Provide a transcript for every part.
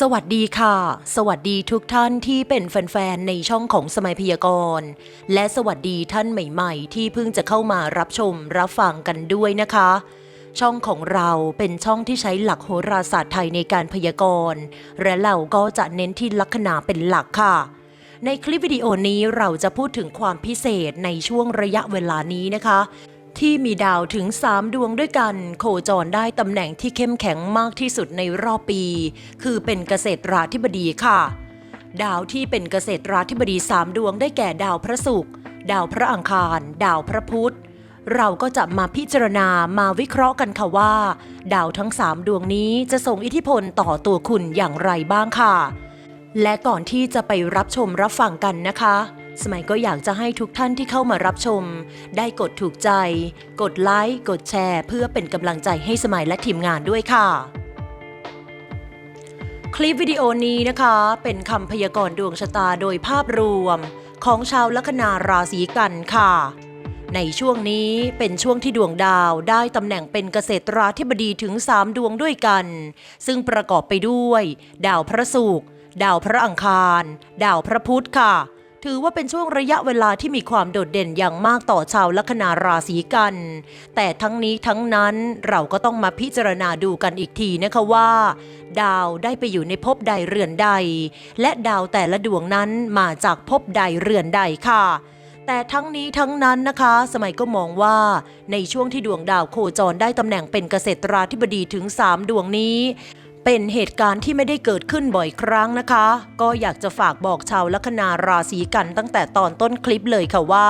สวัสดีค่ะ สวัสดีทุกท่านที่เป็นแฟนๆ ในช่องของสมัยพยากรณ์ และสวัสดีท่านใหม่ๆ ที่เพิ่งจะเข้ามารับชมรับฟังกันด้วยนะคะ ช่องของเราเป็นช่องที่ใช้หลักโหราศาสตร์ไทยในการพยากรณ์ และเราก็จะเน้นที่ลัคนาเป็นหลักค่ะ ในคลิปวิดีโอนี้เราจะพูดถึงความพิเศษในช่วงระยะเวลานี้นะคะ ที่มีดาวถึง 3 ดวงด้วยกัน โคจรได้ตำแหน่งที่เข้มแข็งมากที่สุดในรอบปี คือเป็นเกษตราธิบดีค่ะ ดาวที่เป็นเกษตราธิบดี 3 ดวงได้แก่ดาวพระศุกร์ดาวพระอังคาร ดาวพระพุธเราก็จะมาพิจารณามาวิเคราะห์กันค่ะว่า ดาวทั้ง 3 ดวงนี้จะส่งอิทธิพลต่อตัวคุณอย่างไรบ้างค่ะ และก่อนที่จะไปรับชมรับฟังกันนะคะ สมัยก็อยากจะให้ทุกท่านที่เข้ามารับชม ได้กดถูกใจ กดไลค์ กดแชร์ เพื่อเป็นกำลังใจให้สมัยและทีมงานด้วยค่ะ คลิปวิดีโอนี้นะคะ เป็นคำพยากรณ์ดวงชะตาโดยภาพรวม ของชาวลัคนาราศีกันค่ะ ในช่วงนี้เป็นช่วงที่ดวงดาวได้ตำแหน่งเป็นเกษตราธิบดีถึง 3 ดวงด้วยกัน ซึ่งประกอบไปด้วย ดาวพระศุกร์ดาวพระอังคาร ดาวพระพุธค่ะ ถือว่าเป็นช่วงระยะเวลาที่มีความโดดเด่นอย่างมากต่อชาวลัคนาราศีกัน แต่ทั้งนี้ทั้งนั้นเราก็ต้องมาพิจารณาดูกันอีกทีนะคะว่า ดาวได้ไปอยู่ในภพใดเรือนใด และดาวแต่ละดวงนั้นมาจากภพใดเรือนใดค่ะแต่ทั้งนี้ทั้งนั้นนะคะ สมัยก็มองว่า ในช่วงที่ดวงดาวโคจรได้ตำแหน่งเป็นเกษตราธิบดีถึง 3 ดวงนี้ เป็นเหตุการณ์ที่ไม่ได้เกิดขึ้นบ่อยครั้งนะคะ ก็อยากจะฝากบอกชาวลัคนาราศีกันตั้งแต่ตอนต้นคลิปเลยค่ะว่า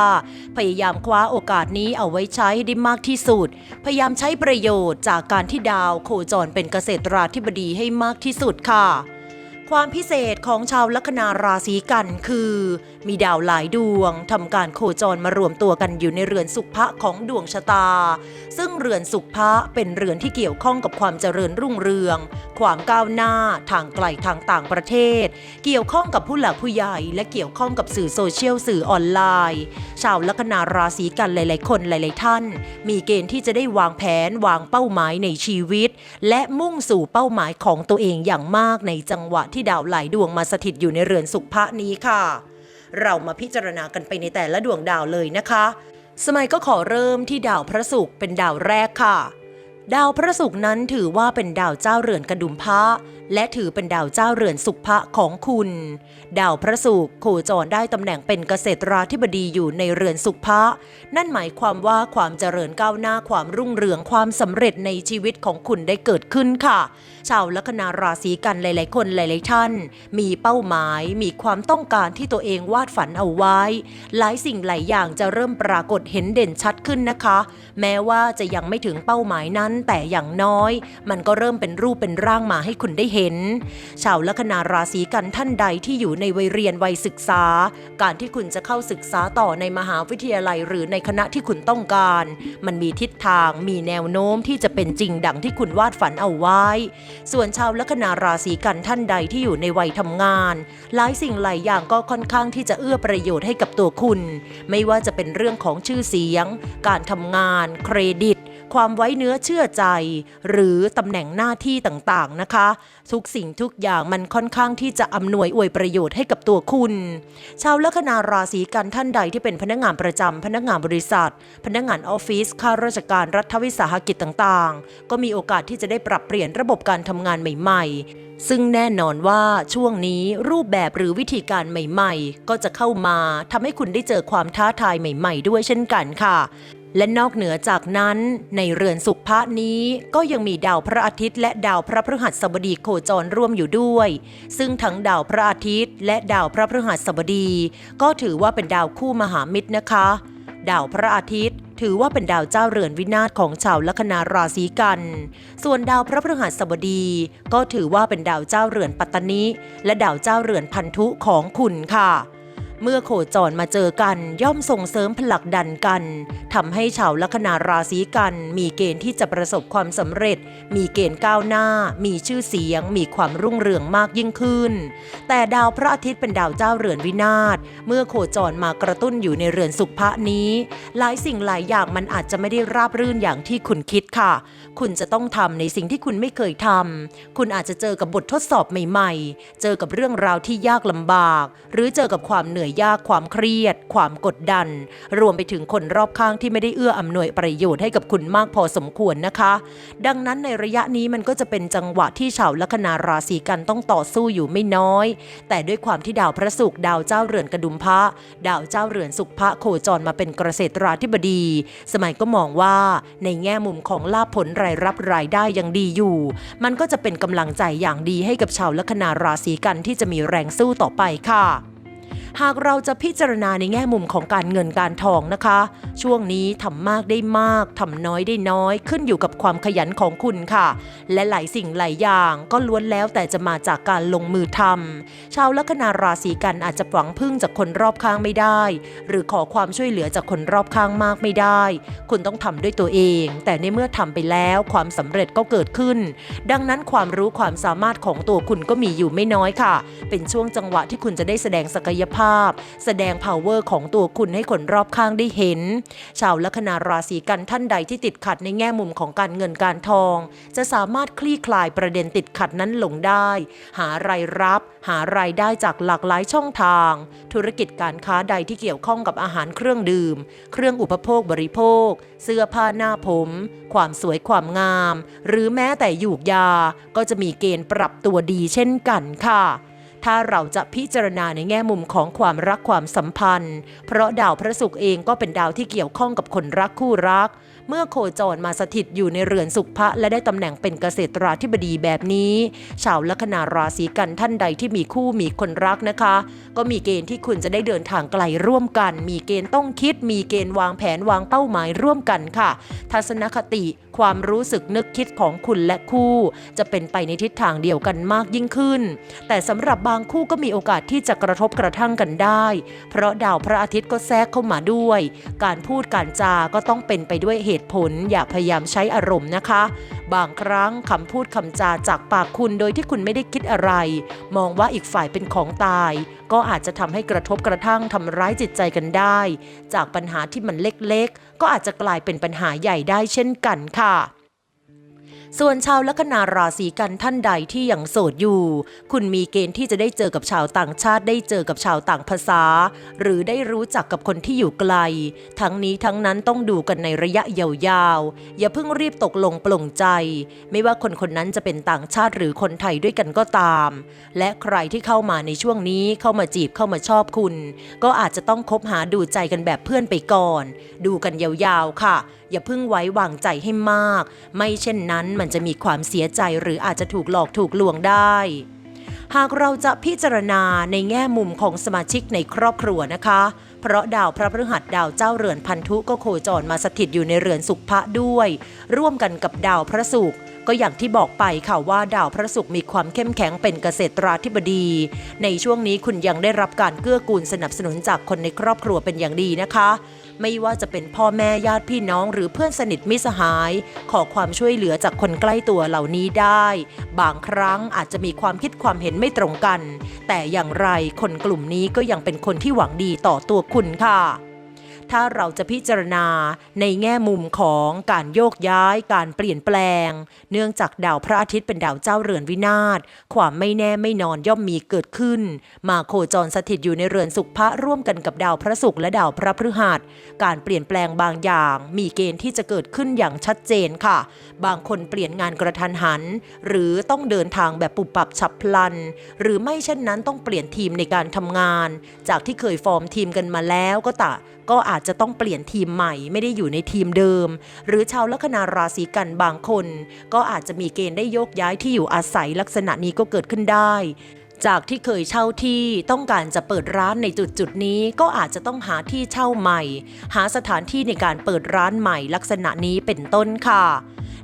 พยายามคว้าโอกาสนี้เอาไว้ใช้ให้ได้มากที่สุด พยายามใช้ประโยชน์จากการที่ดาวโคจรเป็นเกษตราธิบดีให้มากที่สุดค่ะ ความพิเศษของชาวลัคนาราศีกันคือ มีดาวหลายดวงทำการโคจรมารวมตัวกันอยู่ในเรือนสุขภะของดวงชะตา ซึ่งเรือนสุขภะเป็นเรือนที่เกี่ยวข้องกับความเจริญรุ่งเรือง ความก้าวหน้าทางไกลทางต่างประเทศ เกี่ยวข้องกับผู้หลักผู้ใหญ่ และเกี่ยวข้องกับสื่อโซเชียลสื่อออนไลน์ ชาวลัคนาราศีกันหลาย ๆ คนหลาย ๆ ท่าน มีเกณฑ์ที่จะได้วางแผนวางเป้าหมายในชีวิต และมุ่งสู่เป้าหมายของตัวเองอย่างมากในจังหวะที่ดาวหลายดวงมาสถิตอยู่ในเรือนสุขภะนี้ค่ะ เรามาพิจารณากันไปในแต่ละดวงดาวเลยนะคะ สมัยก็ขอเริ่มที่ดาวพระศุกร์เป็นดาวแรกค่ะ ดาวพระศุกร์นั้นถือว่าเป็นดาวเจ้าเรือนกระดุมพระและถือเป็นดาวเจ้าเรือนสุขพระของคุณ ดาวพระศุกร์โคจรได้ตำแหน่งเป็นเกษตราธิบดีอยู่ในเรือนสุขพระนั่นหมายความว่าความเจริญก้าวหน้าความรุ่งเรืองความสำเร็จในชีวิตของคุณได้เกิดขึ้นค่ะ ชาวลัคนาราศีกันหลาย ๆ คนหลาย ๆ ท่าน มีเป้าหมายมีความต้องการที่ตัวเองวาดฝันเอาไว้ หลายสิ่งหลายอย่างจะเริ่มปรากฏเห็นเด่นชัดขึ้นนะคะ แม้ว่าจะยังไม่ถึงเป้าหมายนั้น แต่อย่างน้อย มันก็เริ่มเป็นรูปเป็นร่างมาให้คุณได้เห็น ชาวลัคนาราศีกันท่านใดที่อยู่ในวัยเรียนวัยศึกษา การที่คุณจะเข้าศึกษาต่อในมหาวิทยาลัย หรือในคณะที่คุณต้องการ มันมีทิศทางมีแนวโน้มที่จะเป็นจริงดังที่คุณวาดฝันเอาไว้ส่วนชาวลัคนาราศีกันท่านใดที่อยู่ในวัยทำงาน หลายสิ่งหลายอย่างก็ค่อนข้างที่จะเอื้อประโยชน์ให้กับตัวคุณ ไม่ว่าจะเป็นเรื่องของชื่อเสียง การทำงาน เครดิต ความไว้เนื้อเชื่อใจ หรือตำแหน่งหน้าที่ต่างๆนะคะ ทุกสิ่งทุกอย่างมันค่อนข้างที่จะอำนวยอวยประโยชน์ให้กับตัวคุณ ชาวลัคนาราศีกันท่านใดที่เป็นพนักงานประจำพนักงานบริษัท พนักงานออฟฟิศข้าราชการรัฐวิสาหกิจต่างๆ ก็มีโอกาสที่จะได้ปรับเปลี่ยนระบบการทำงานใหม่ๆซึ่งแน่นอนว่าช่วงนี้รูปแบบหรือวิธีการใหม่ๆ ก็จะเข้ามาทำให้คุณได้เจอความท้าทายใหม่ๆ ด้วยเช่นกันค่ะ และนอกเหนือจากนั้น ในเรือนสุขภะนี้ก็ยังมีดาวพระอาทิตย์ และดาวพระพฤหัสบดีโคจรร่วมอยู่ด้วย ซึ่งทั้งดาวพระอาทิตย์ และดาวพระพฤหัสบดี ก็ถือว่าเป็นดาวคู่มหามิตรนะคะ ดาวพระอาทิตย์ถือว่าเป็นดาวเจ้าเรือนวินาศของชาวลัคนาราศีกัน ส่วนดาวพระพฤหัสบดี ก็ถือว่าเป็นดาวเจ้าเรือนปัตตนิและดาวเจ้าเรือนพันธุของคุณค่ะ เมื่อโคจรมาเจอกันย่อมส่งเสริมผลักดันกันทำให้ชาวลัคนาราศีกัน มีเกณฑ์ที่จะประสบความสำเร็จ มีเกณฑ์ก้าวหน้า มีชื่อเสียง มีความรุ่งเรืองมากยิ่งขึ้น แต่ดาวพระอาทิตย์เป็นดาวเจ้าเรือนวินาศเมื่อโคจรมากระตุ้นอยู่ในเรือนสุภะนี้ หลายสิ่งหลายอย่างมันอาจจะไม่ได้ราบรื่นอย่างที่คุณคิดค่ะ คุณจะต้องทำในสิ่งที่คุณไม่เคยทำคุณอาจจะเจอกับบททดสอบใหม่ ๆ เจอกับเรื่องราวที่ยากลำบาก หรือเจอกับความเหนื่อยยากความเครียด ความกดดัน รวมไปถึงคนรอบข้างที่ไม่ได้เอื้ออำนวยประโยชน์ให้กับคุณมากพอสมควรนะคะ ดังนั้นในระยะนี้มันก็จะเป็นจังหวะที่ชาวลัคนาราศีกันต้องต่อสู้อยู่ไม่น้อย แต่ด้วยความที่ดาวพระศุกร์ดาวเจ้าเรือนกระดุมพระดาวเจ้าเรือนสุขพระโคจรมาเป็นเกษตราธิบดี สมัยก็มองว่าในแง่มุมของลาภผลรายรับรายได้ยังดีอยู่ มันก็จะเป็นกำลังใจอย่างดีให้กับชาวลัคนาราศีกันที่จะมีแรงสู้ต่อไปค่ะ หากเราจะพิจารณาในแง่มุมของการเงินการทองนะคะ ช่วงนี้ทำมากได้มากทำน้อยได้น้อย ขึ้นอยู่กับความขยันของคุณค่ะ และหลายสิ่งหลายอย่างก็ล้วนแล้วแต่จะมาจากการลงมือทำชาวลัคนาราศีกันอาจจะหวังพึ่งจากคนรอบข้างไม่ได้ หรือขอความช่วยเหลือจากคนรอบข้างมากไม่ได้ คุณต้องทำด้วยตัวเอง แต่ในเมื่อทำไปแล้วความสำเร็จก็เกิดขึ้น ดังนั้นความรู้ความสามารถของตัวคุณก็มีอยู่ไม่น้อยค่ะ เป็นช่วงจังหวะที่คุณจะได้แสดงศักยภาพแสดง power ของตัวคุณให้คนรอบข้างได้เห็น ชาวลัคนาราศีกันท่านใดที่ติดขัดในแง่มุมของการเงินการทอง จะสามารถคลี่คลายประเด็นติดขัดนั้นลงได้ หารายรับ หารายได้จากหลากหลายช่องทาง ธุรกิจการค้าใดที่เกี่ยวข้องกับอาหารเครื่องดื่ม เครื่องอุปโภคบริโภค เสื้อผ้าหน้าผม ความสวยความงาม หรือแม้แต่ยูกยา ก็จะมีเกณฑ์ปรับตัวดีเช่นกันค่ะ ถ้าเราจะพิจารณาในแง่มุมของความรักความสัมพันธ์ เพราะดาวพระศุกร์เองก็เป็นดาวที่เกี่ยวข้องกับคนรักคู่รัก เมื่อโคจรมาสถิตอยู่ในเรือนสุขพระและได้ตำแหน่งเป็นเกษตราธิบดีแบบนี้ ชาวลัคนาราศีกันท่านใดที่มีคู่มีคนรักนะคะ ก็มีเกณฑ์ที่คุณจะได้เดินทางไกลร่วมกัน มีเกณฑ์ต้องคิด มีเกณฑ์วางแผนวางเป้าหมายร่วมกันค่ะ ทัศนคติ ความรู้สึกนึกคิดของคุณและคู่ จะเป็นไปในทิศทางเดียวกันมากยิ่งขึ้น แต่สำหรับบางคู่ก็มีโอกาสที่จะกระทบกระทั่งกันได้ เพราะดาวพระอาทิตย์ก็แทรกเข้ามาด้วย การพูดการจาก็ต้องเป็นไปด้วยเหตุผล อย่าพยายามใช้อารมณ์นะคะบางครั้งคำพูดคำจาจากปากคุณโดยที่คุณไม่ได้คิดอะไร มองว่าอีกฝ่ายเป็นของตาย ก็อาจจะทำให้กระทบกระทั่งทำร้ายจิตใจกันได้ จากปัญหาที่มันเล็กๆ ก็อาจจะกลายเป็นปัญหาใหญ่ได้เช่นกันค่ะ ส่วนชาวลัคนาราศีกันท่านใดที่ยังโสดอยู่ คุณมีเกณฑ์ที่จะได้เจอกับชาวต่างชาติได้เจอกับชาวต่างภาษา หรือได้รู้จักกับคนที่อยู่ไกล ทั้งนี้ทั้งนั้นต้องดูกันในระยะยาวๆ อย่าเพิ่งรีบตกลงปลงใจ ไม่ว่าคนคนนั้นจะเป็นต่างชาติหรือคนไทยด้วยกันก็ตาม และใครที่เข้ามาในช่วงนี้เข้ามาจีบเข้ามาชอบคุณ ก็อาจจะต้องคบหาดูใจกันแบบเพื่อนไปก่อน ดูกันยาวๆค่ะ อย่าเพิ่งไว้วางใจให้มาก ไม่เช่นนั้นมันจะมีความเสียใจหรืออาจจะถูกหลอกถูกลวงได้ หากเราจะพิจารณาในแง่มุมของสมาชิกในครอบครัวนะคะ เพราะดาวพระพฤหัสดาวเจ้าเรือนพันธุก็โคจรมาสถิตอยู่ในเรือนสุขพระด้วย ร่วมกันกับดาวพระศุกร์ก็อย่างที่บอกไปค่ะว่าดาวพระศุกร์มีความเข้มแข็งเป็นเกษตราธิบดี ในช่วงนี้คุณยังได้รับการเกื้อกูลสนับสนุนจากคนในครอบครัวเป็นอย่างดีนะคะ ไม่ว่าจะเป็นพ่อแม่ญาติพี่น้องหรือเพื่อนสนิทมิสหาย ขอความช่วยเหลือจากคนใกล้ตัวเหล่านี้ได้ บางครั้งอาจจะมีความคิดความเห็นไม่ตรงกัน แต่อย่างไรคนกลุ่มนี้ก็ยังเป็นคนที่หวังดีต่อตัวคุณค่ะ ถ้าเราจะพิจารณาในแง่มุมของการโยกย้ายการเปลี่ยนแปลง เนื่องจากดาวพระอาทิตย์เป็นดาวเจ้าเรือนวินาศความไม่แน่ไม่นอนย่อมมีเกิดขึ้น มาโคจรสถิตอยู่ในเรือนสุขพระร่วมกันกับดาวพระศุกร์และดาวพระพฤหัส การเปลี่ยนแปลงบางอย่าง มีเกณฑ์ที่จะเกิดขึ้นอย่างชัดเจนค่ะ บางคนเปลี่ยนงานกระทันหัน หรือต้องเดินทางแบบปุบปับฉับพลัน หรือไม่เช่นนั้นต้องเปลี่ยนทีมในการทำงาน จากที่เคยฟอร์มทีมกันมาแล้วก็ตะก็อาาจจะต้องเปลี่ยนทีมใหม่ไม่ได้อยู่ในทีมเดิม หรือชาวลัคนาราศีกันบางคน ก็อาจจะมีเกณฑ์ได้โยกย้ายที่อยู่อาศัยลักษณะนี้ก็เกิดขึ้นได้จากที่เคยเช่าที่ต้องการจะเปิดร้านในจุดจุดนี้ก็อาจจะต้องหาที่เช่าใหม่ หาสถานที่ในการเปิดร้านใหม่ลักษณะนี้เป็นต้นค่ะ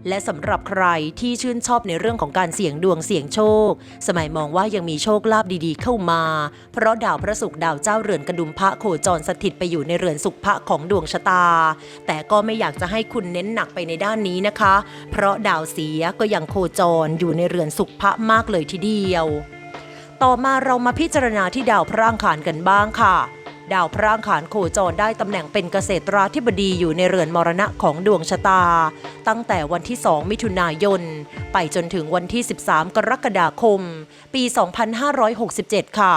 และสำหรับใครที่ชื่นชอบในเรื่องของการเสี่ยงดวงเสี่ยงโชค สมัยมองว่ายังมีโชคลาภดีๆเข้ามา เพราะดาวพระศุกร์ดาวเจ้าเรือนกระดุมพระโคจรสถิตไปอยู่ในเรือนสุขพระของดวงชะตา แต่ก็ไม่อยากจะให้คุณเน้นหนักไปในด้านนี้นะคะ เพราะดาวเสียก็ยังโคจรอยู่ในเรือนสุขพระมากเลยทีเดียว ต่อมาเรามาพิจารณาที่ดาวพระอังคารกันบ้างค่ะ ดาวพระอังคารโคจรได้ตำแหน่งเป็นเกษตราธิบดีอยู่ในเรือนมรณะของดวงชะตา ตั้งแต่วันที่ 2 มิถุนายน ไปจนถึงวันที่ 13 กรกฎาคม ปี 2567 ค่ะ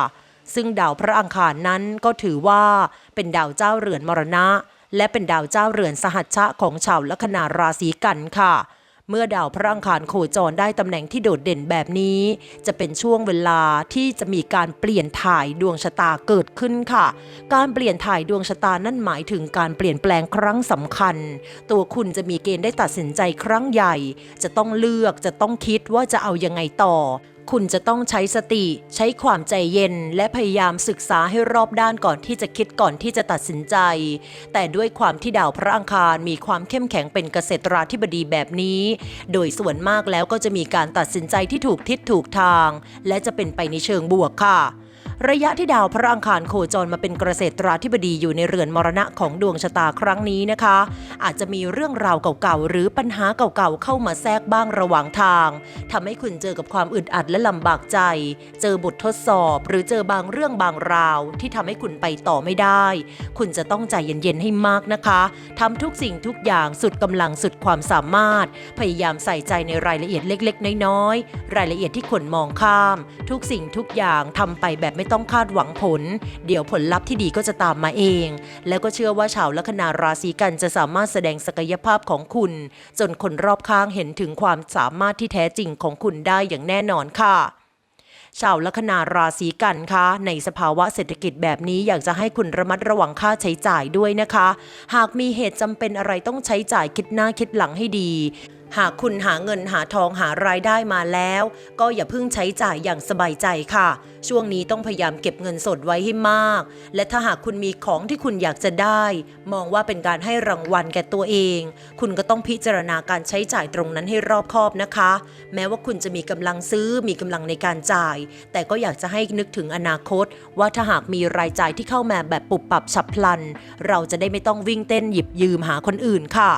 ซึ่งดาวพระอังคารนั้นก็ถือว่าเป็นดาวเจ้าเรือนมรณะ และเป็นดาวเจ้าเรือนสหัชชะของชาวลัคนาราศีกันค่ะ เมื่อดาวพระอังคารโคจรได้ตำแหน่งที่โดดเด่นแบบนี้ จะเป็นช่วงเวลาที่จะมีการเปลี่ยนถ่ายดวงชะตาเกิดขึ้นค่ะ การเปลี่ยนถ่ายดวงชะตานั่นหมายถึงการเปลี่ยนแปลงครั้งสำคัญ ตัวคุณจะมีเกณฑ์ได้ตัดสินใจครั้งใหญ่ จะต้องเลือกจะต้องคิดว่าจะเอายังไงต่อ คุณจะต้องใช้สติ ใช้ความใจเย็น และพยายามศึกษาให้รอบด้านก่อนที่จะคิดก่อนที่จะตัดสินใจ แต่ด้วยความที่ดาวพระอังคารมีความเข้มแข็งเป็นเกษตราธิบดีแบบนี้ โดยส่วนมากแล้วก็จะมีการตัดสินใจที่ถูกทิศถูกทาง และจะเป็นไปในเชิงบวกค่ะ ระยะที่ดาวพระอังคารโคจรมาเป็นเกษตราธิบดีอยู่ในเรือนมรณะของดวงชะตาครั้งนี้นะคะ อาจจะมีเรื่องราวเก่าๆ หรือปัญหาเก่าๆ เข้ามาแทรกบ้างระหว่างทางทำให้คุณเจอกับความอึดอัดและลำบากใจ เจอบททดสอบ หรือเจอบางเรื่องบางราว ที่ทำให้คุณไปต่อไม่ได้ คุณจะต้องใจเย็นๆให้มากนะคะทำทุกสิ่งทุกอย่างสุดกำลังสุดความสามารถ พยายามใส่ใจในรายละเอียดเล็ก ๆ น้อยๆรายละเอียดที่คนมองข้าม ทุกสิ่งทุกอย่างทำไปแบบไม่ต้องคาดหวังผล เดี๋ยวผลลัพธ์ที่ดีก็จะตามมาเอง แล้วก็เชื่อว่าชาวลัคนาราศีกันจะสามารถแสดงศักยภาพของคุณ จนคนรอบข้างเห็นถึงความสามารถที่แท้จริงของคุณได้อย่างแน่นอนค่ะชาวลัคนาราศีกันคะในสภาวะเศรษฐกิจแบบนี้อยากจะให้คุณระมัดระวังค่าใช้จ่ายด้วยนะคะ หากมีเหตุจำเป็นอะไรต้องใช้จ่ายคิดหน้าคิดหลังให้ดี หากคุณหาเงินหาทองหารายได้มาแล้ว ก็อย่าเพิ่งใช้จ่ายอย่างสบายใจค่ะ ช่วงนี้ต้องพยายามเก็บเงินสดไว้ให้มาก และถ้าหากคุณมีของที่คุณอยากจะได้ มองว่าเป็นการให้รางวัลแก่ตัวเอง คุณก็ต้องพิจารณาการใช้จ่ายตรงนั้นให้รอบคอบนะคะ แม้ว่าคุณจะมีกำลังซื้อมีกำลังในการจ่าย แต่ก็อยากจะให้นึกถึงอนาคต ว่าถ้าหากมีรายจ่ายที่เข้ามาแบบปุบปับฉับพลัน เราจะได้ไม่ต้องวิ่งเต้นหยิบยืมหาคนอื่นค่ะ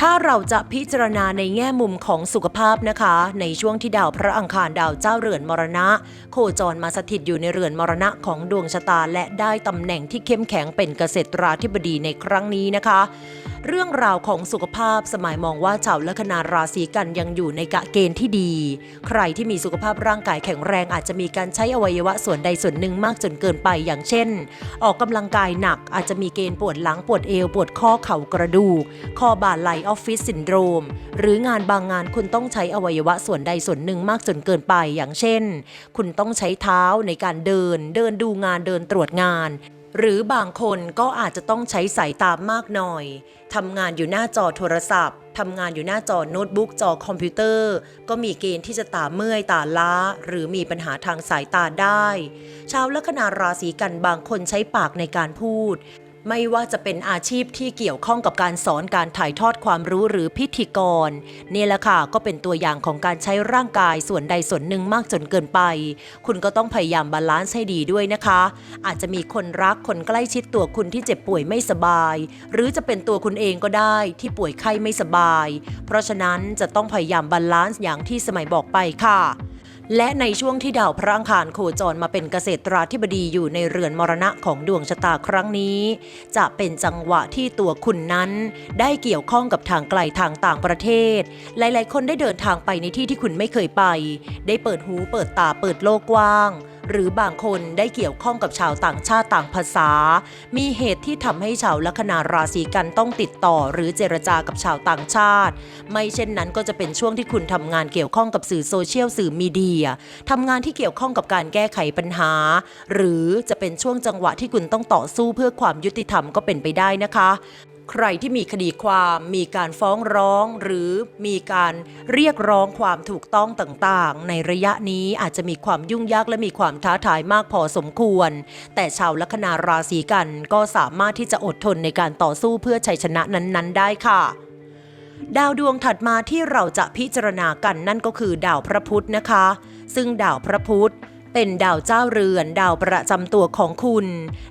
ถ้าเราจะพิจารณาในแง่มุมของสุขภาพนะคะ ในช่วงที่ดาวพระอังคารดาวเจ้าเรือนมรณะ โคจรมาสถิตอยู่ในเรือนมรณะของดวงชะตาและได้ตำแหน่งที่เข้มแข็งเป็นเกษตราธิบดีในครั้งนี้นะคะเรื่องราวของสุขภาพสมัยมองว่าชาวลัคนาราศีกันยังอยู่ในกะเกณฑ์ที่ดี ใครที่มีสุขภาพร่างกายแข็งแรงอาจจะมีการใช้อวัยวะส่วนใดส่วนหนึ่งมากจนเกินไปอย่างเช่น ออกกำลังกายหนักอาจจะมีเกณฑ์ปวดหลังปวดเอวปวดข้อเข่ากระดูกคอบ่าไหลออฟฟิศซินโดรม หรืองานบางงานคุณต้องใช้อวัยวะส่วนใดส่วนหนึ่งมากจนเกินไปอย่างเช่น คุณต้องใช้เท้าในการเดิน เดินดูงานเดินตรวจงาน หรือบางคนก็อาจจะต้องใช้สายตามากหน่อย ทำงานอยู่หน้าจอโทรศัพท์ ทำงานอยู่หน้าจอโน้ตบุ๊กจอคอมพิวเตอร์ ก็มีเกณฑ์ที่จะตาเมื่อยตาล้า หรือมีปัญหาทางสายตาได้ ชาวลัคนาราศีกันบางคนใช้ปากในการพูด ไม่ว่าจะเป็นอาชีพที่เกี่ยวข้องกับการสอนการถ่ายทอดความรู้หรือพิธีกรนี่แหละค่ะก็เป็นตัวอย่างของการใช้ร่างกายส่วนใดส่วนหนึ่งมากจนเกินไป คุณก็ต้องพยายามบาลานซ์ให้ดีด้วยนะคะ อาจจะมีคนรักคนใกล้ชิดตัวคุณที่เจ็บป่วยไม่สบาย หรือจะเป็นตัวคุณเองก็ได้ที่ป่วยไข้ไม่สบาย เพราะฉะนั้นจะต้องพยายามบาลานซ์อย่างที่สมัยบอกไปค่ะ และในช่วงที่ดาวพระอังคารโคจรมาเป็นเกษตราธิบดีอยู่ในเรือนมรณะของดวงชะตาครั้งนี้ จะเป็นจังหวะที่ตัวคุณนั้น ได้เกี่ยวข้องกับทางไกลทางต่างประเทศ หลาย ๆ คนได้เดินทางไปในที่ที่คุณไม่เคยไป ได้เปิดหูเปิดตาเปิดโลกกว้าง หรือบางคนได้เกี่ยวข้องกับชาวต่างชาติต่างภาษา มีเหตุที่ทำให้ชาวลัคนาราศีกันต้องติดต่อ หรือเจรจากับชาวต่างชาติ ไม่เช่นนั้นก็จะเป็นช่วงที่คุณทำงานเกี่ยวข้องกับสื่อโซเชียลสื่อมีเดียทำงานที่เกี่ยวข้องกับการแก้ไขปัญหา หรือจะเป็นช่วงจังหวะที่คุณต้องต่อสู้เพื่อความยุติธรรมก็เป็นไปได้นะคะ ใครที่มีคดีความมีการฟ้องร้อง หรือมีการเรียกร้องความถูกต้องต่างๆ ในระยะนี้อาจจะมีความยุ่งยากและมีความท้าทายมากพอสมควร แต่ชาวลัคนาราศีกันก็สามารถที่จะอดทนในการต่อสู้เพื่อชัยชนะนั้นๆ ได้ค่ะดาวดวงถัดมาที่เราจะพิจารณากันนั่นก็คือดาวพระพุธนะคะ ซึ่งดาวพระพุธ เป็นดาวเจ้าเรือน ดาวประจำตัวของคุณ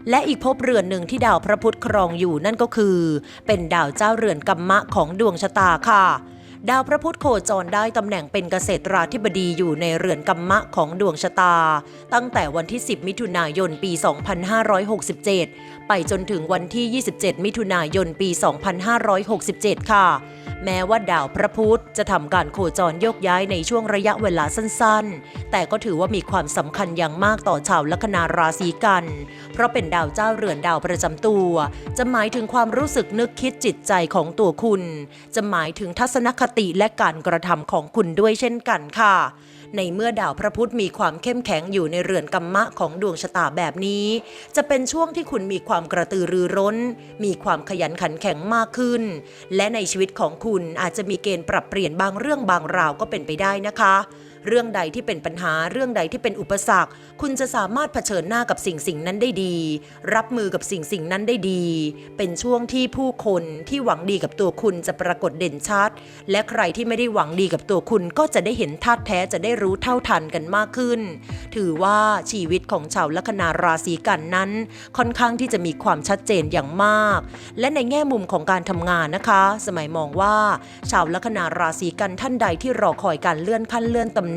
และอีกภพเรือนหนึ่งที่ดาวพระพุธครองอยู่นั่นก็คือ เป็นดาวเจ้าเรือนกัมมะของดวงชะตาค่ะ ดาวพระพุธโคจรได้ตำแหน่งเป็นเกษตราธิบดีอยู่ในเรือนกัมมะของดวงชะตา ตั้งแต่วันที่ 10 มิถุนายนปี 2567 ไปจนถึงวันที่ 27 มิถุนายนปี 2567 ค่ะ แม้ว่าดาวพระพุธจะทำการโคจรโยกย้ายในช่วงระยะเวลาสั้นๆ แต่ก็ถือว่ามีความสำคัญอย่างมากต่อชาวลัคนาราศีกัน เพราะเป็นดาวเจ้าเรือนดาวประจำตัว จะหมายถึงความรู้สึกนึกคิดจิตใจของตัวคุณ จะหมายถึงทัศนคติและการกระทำของคุณด้วยเช่นกันค่ะ ในเมื่อดาวพระพุธมีความเข้มแข็งอยู่ในเรือนกัมมะของดวงชะตาแบบนี้ จะเป็นช่วงที่คุณมีความกระตือรือร้น มีความขยันขันแข็งมากขึ้น และในชีวิตของคุณอาจจะมีเกณฑ์ปรับเปลี่ยนบางเรื่องบางราวก็เป็นไปได้นะคะ เรื่องใดที่เป็นปัญหาเรื่องใดที่เป็นอุปสรรค คุณจะสามารถเผชิญหน้ากับสิ่งสิ่งนั้นได้ดี รับมือกับสิ่งสิ่งนั้นได้ดี เป็นช่วงที่ผู้คนที่หวังดีกับตัวคุณจะปรากฏเด่นชัด และใครที่ไม่ได้หวังดีกับตัวคุณก็จะได้เห็นท่าตุแท้จะได้รู้เท่าทันกันมากขึ้น ถือว่าชีวิตของชาวลัคนาราศีกันนั้น ค่อนข้างที่จะมีความชัดเจนอย่างมาก และในแง่มุมของการทำงานนะคะ สมัยมองว่า ชาวลัคนาราศีกันท่านใดที่รอคอยการเลื่อนขั้นเลื่อนตำแหน่ง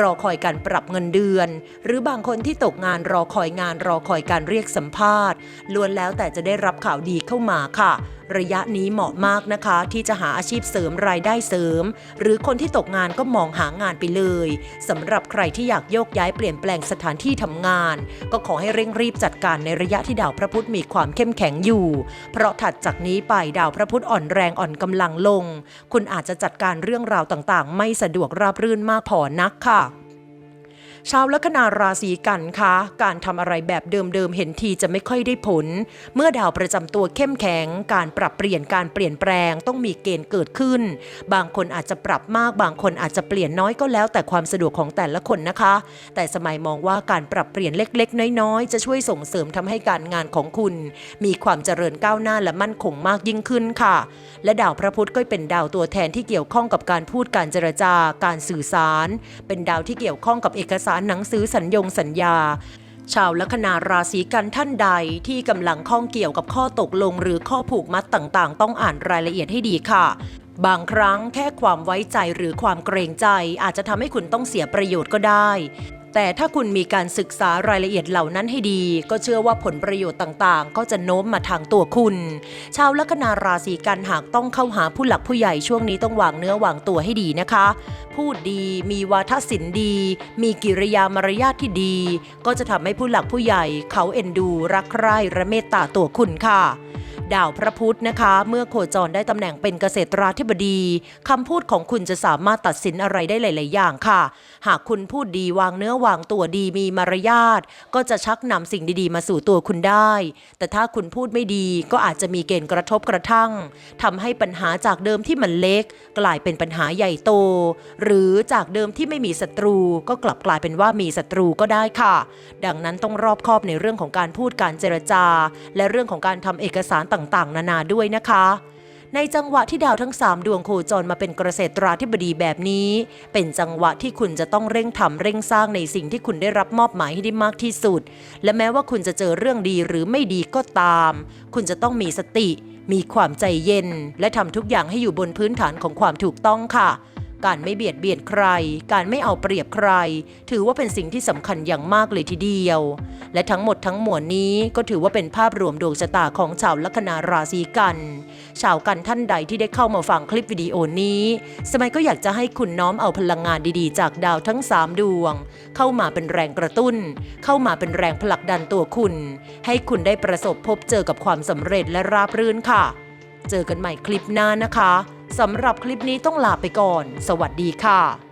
รอคอยการปรับเงินเดือน หรือบางคนที่ตกงานรอคอยงานรอคอยการเรียกสัมภาษณ์ล้วนแล้วแต่จะได้รับข่าวดีเข้ามาค่ะ ระยะนี้เหมาะมากนะคะ ที่จะหาอาชีพเสริมรายได้เสริม หรือคนที่ตกงานก็มองหางานไปเลยสำหรับใครที่อยากโยกย้ายเปลี่ยนแปลงสถานที่ทำงาน ก็ขอให้เร่งรีบจัดการในระยะที่ดาวพระพุธมีความเข้มแข็งอยู่ เพราะถัดจากนี้ไปดาวพระพุธอ่อนแรงอ่อนกำลังลง คุณอาจจะจัดการเรื่องราวต่างๆ ไม่สะดวกราบรื่นมากพอนักค่ะ ชาวลัคนาราศีกันคะการทำอะไรแบบเดิมๆเห็นทีจะไม่ค่อยได้ผล เมื่อดาวประจำตัวเข้มแข็ง การปรับเปลี่ยนการเปลี่ยนแปลงต้องมีเกณฑ์เกิดขึ้น บางคนอาจจะปรับมากบางคนอาจจะเปลี่ยนน้อยก็แล้ว แต่ความสะดวกของแต่ละคนนะคะ แต่สมัยมองว่าการปรับเปลี่ยนเล็กๆ น้อยๆ จะช่วยส่งเสริมทำให้การงานของคุณ มีความเจริญก้าวหน้าและมั่นคงมากยิ่งขึ้นค่ะ และดาวพระพุธก็เป็นดาวตัวแทนที่เกี่ยวข้องกับการพูดการเจรจาการสื่อสาร เป็นดาวที่เกี่ยวข้องกับเอกสารหนังสือสัญญงสัญญา ชาวลัคนาราศีกันท่านใดที่กำลังข้องเกี่ยวกับข้อตกลง หรือข้อผูกมัดต่างๆ ต้องอ่านรายละเอียดให้ดีค่ะบางครั้งแค่ความไว้ใจหรือความเกรงใจอาจจะทำให้คุณต้องเสียประโยชน์ก็ได้ แต่ถ้าคุณมีการศึกษารายละเอียดเหล่านั้นให้ดี ก็เชื่อว่าผลประโยชน์ต่างๆ ก็จะโน้มมาทางตัวคุณ ชาวลัคนาราศีกันหากต้องเข้าหาผู้หลักผู้ใหญ่ช่วงนี้ต้องวางเนื้อวางตัวให้ดีนะคะ พูดดีมีวาทศิลป์ดี มีกิริยามารยาทที่ดี ก็จะทำให้ผู้หลักผู้ใหญ่ เขาเอ็นดูรักใคร่และเมตตาตัวคุณค่ะ ดาวพระพุธนะคะ เมื่อโคจรได้ตำแหน่งเป็นเกษตราธิบดีคำพูดของคุณจะสามารถตัดสินอะไรได้หลาย ๆ อย่างค่ะ หากคุณพูดดีวางเนื้อวางตัวดีมีมารยาทก็จะชักนำสิ่งดี ๆ มาสู่ตัวคุณได้ แต่ถ้าคุณพูดไม่ดีก็อาจจะมีเกณฑ์กระทบกระทั่งทำให้ปัญหาจากเดิมที่มันเล็ก กลายเป็นปัญหาใหญ่โต หรือจากเดิมที่ไม่มีศัตรูก็กลับกลายเป็นว่ามีศัตรูก็ได้ค่ะ ดังนั้นต้องรอบคอบในเรื่องของการพูดการเจรจา และเรื่องของการทำเอกสารต่างๆ นานาด้วยนะคะ ในจังหวะที่ดาวทั้ง 3 ดวงโคจรมาเป็นเกษตราธิบดีแบบนี้ เป็นจังหวะที่คุณจะต้องเร่งทำเร่งสร้างในสิ่งที่คุณได้รับมอบหมายให้ได้มากที่สุด และแม้ว่าคุณจะเจอเรื่องดีหรือไม่ดีก็ตาม คุณจะต้องมีสติ มีความใจเย็น และทำทุกอย่างให้อยู่บนพื้นฐานของความถูกต้องค่ะ การไม่เบียดเบียนใคร การไม่เอาเปรียบใคร ถือว่าเป็นสิ่งที่สำคัญอย่างมากเลยทีเดียว และทั้งหมดทั้งมวลนี้ก็ถือว่าเป็นภาพรวมดวงชะตาของชาวลัคนาราศีกัน ชาวกันท่านใดที่ได้เข้ามาฟังคลิปวิดีโอนี้ สมัยก็อยากจะให้คุณน้อมเอาพลังงานดีๆ จากดาวทั้ง 3 ดวง เข้ามาเป็นแรงกระตุ้น เข้ามาเป็นแรงผลักดันตัวคุณ ให้คุณได้ประสบพบเจอกับความสำเร็จและราบรื่นค่ะ เจอกันใหม่คลิปหน้านะคะ สำหรับคลิปนี้ต้องลาไปก่อน สวัสดีค่ะ